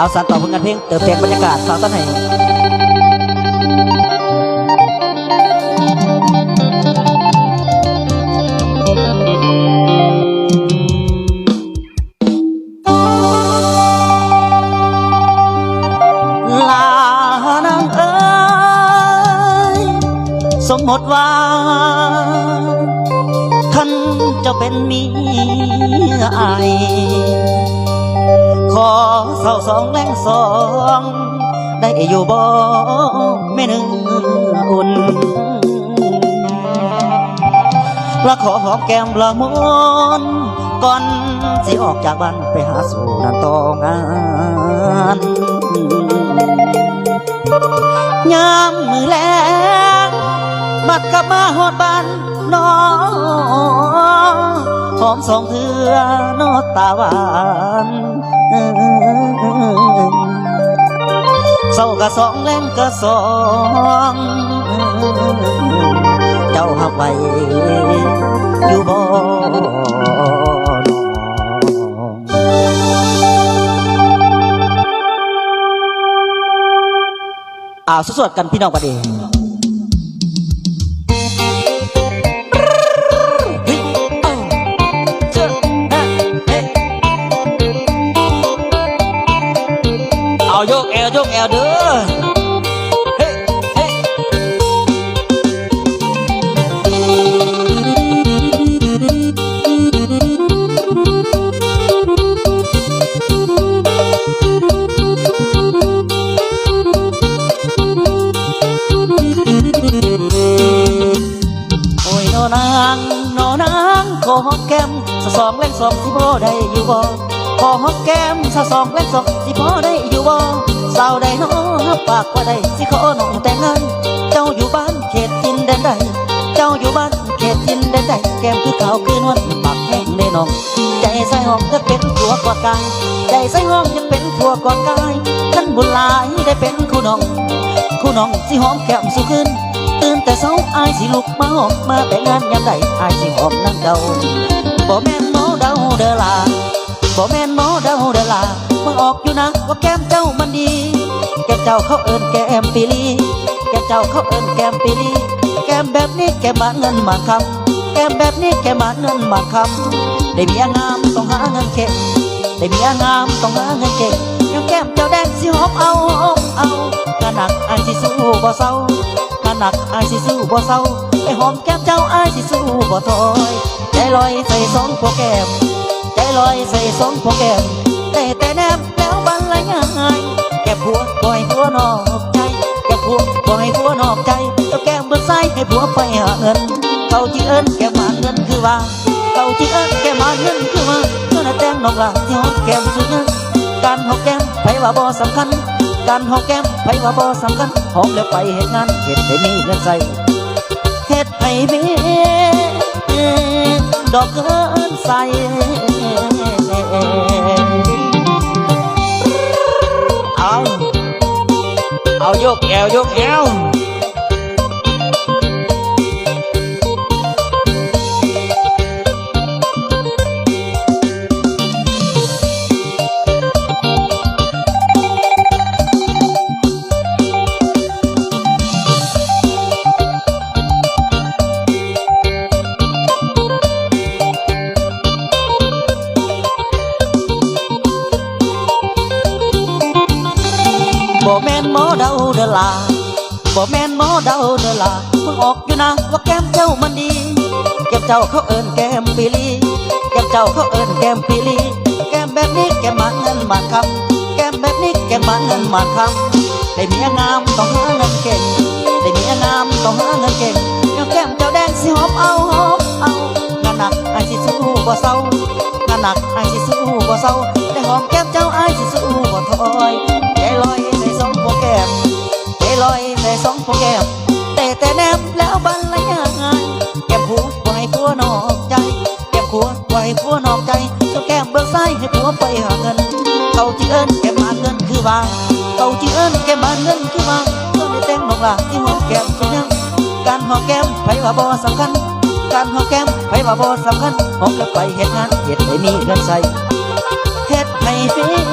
เอาสันต่อผลงานเพลงเติมแต่งบรรยากาศสาวต้นให้ลานางเอ้สมมติว่า ท่านจะเป็นเมียอายขอ เศร้าสองแรงสอง ได้อยู่บ่ไม่หนึ่งอุ่นละขอหอมแก้มละมุนก่อนสิออกจากบ้านไปหาสู่นันตองานยามมือแลงบัดกลับมาหอดบ้านน้องหอมสองเถื่อนอตาหวาน ร้ากะสองแรงกะสอง เจ้าหักไปอยู่บ่อ้าสวดกันพี่น้องประเดี๋ย เอาโยกแอวโยกแอวเด้อเฮ้เฮ้โอ้ยโนนางโนนางขอหอมแก้มสะสองเล่นสองที่พ่อได้อยู่บ่ขอหอมแก้มสะสองเล่นสองสิพอได้อยู่บ่ สาวใดน้อปากว่าได้สิขอน้องแต่งงาน เจ้าอยู่บ้านเขตทินแดนใด เจ้าอยู่บ้านเขตทินแดนใด แก้มคือขาวคือนวลปากแห้งได้น้อง ใจใส่ห้องจะเป็นผัวกอดกาย ใจใส่ห้องจะเป็นผัวกอดกายขันบุญหลายได้เป็นคู่น้อง คู่น้องสิหอมแก้มสุขึ้นตื่นแต่เช้าอายสิลุกมาหอมมาแต่งงานยามใดอายสิหอมนั่งเดาบ่แม่นหมอเดาเด้อล่ะบ่แม่นหมอเดาเดาลามาอ อกอยู่นะว่าแก้มเจ้ามันดี แก้มเจ้าเขาเอิ้นแก้มปีลี แก้มเจ้าเขาเอิ้นแก้มปีลี แก้มแบบนี้แก้มมาเงินมาคำแก้มแบบนี้แก้มมาเงินมาคำได้เมียงามต้องหาเงินเก็บได้เมียงามต้องหาเงินเก็บยังแก้มเจ้าแดงสิหอมเอาเอางานหนักอายสิสู้บ่เศร้างานหนักอายสิสู้บ่เศร้าไอ้หอมแก้มเจ้าอายสิสู้บ่ถอยใจลอยใส่สองพวกแก้มใจลอยใส่สองพวกแก้ม แต่แต่แนบแล้วบันละยังไงแก้ผัวปล่อยผัวนอกใจแก้ผัวปล่อยผัวนอกใจเจ้าแก้มเบิดไส้ให้ผัวไปหาเงินเขาที่เอิ้นแกมาเงินคือว่าเขาที่เอิ้นแกมาเงินคือว่าเมื่อน่ะแต่งน้องลาที่หอมแก้มสุดยังการหอมแก้มไผว่าบ่สำคัญการหอมแก้มไผว่าบ่สำคัญหอมแล้วไปเฮ็ดงานเฮ็ดให้มีเงินใส่เฮ็ดให้มีดอกเกินใส่ กแอวยกแอว บ่แม่นหมอเดาเดลาบ่แม่นหมอเดาเดลาเพิ่งออกอยู่นะว่าแก้มเจ้ามันดี แก้มเจ้าเขาเอิ้นแก้มปีลีแก้มเจ้าเขาเอิ้นแก้มปีลีแก้มแบบนี้แก้มมาเงินมาคำแก้มแบบนี้แก้มมาเงินมาคำได้เมียงามต้องหาเงินเก่งได้เมียงามต้องหาเงินเก่งยังแก้มเจ้าแดงสิหอมเอาหอมเอางานหนักไอ้สิสู้บ่เศร้างานหนักไอ้สิสู้บ่เศร้าได้หอมแก้มเจ้าไอ้สิสู้บ่ถอยใจลอย สองพวแก้มใจลอยในสองพวแก้มแต่แต่แนมแล้วบันละยังไงแก้มผัวบ่ให้ผัวนอกใจ แก้มผัวบ่ให้ผัวนอกใจเจ้าแก้มเบิกซ้ายให้ผัวไปหาเงินเขาที่เอิ้นแก้มหาเงินคือว่าเขาที่เอิ้นแก้มหาเงินคือว่าเมื่อได้แต่งน้องลาที่หอมแก้มสุยังการหอมแก้มไผว่าบ่สำคัญการหอมแก้มไผว่าบ่สำคัญหอมแล้วไปเฮ็ดงานเฮ็ดให้มีเงินใส่เฮ็ดให้ฟรี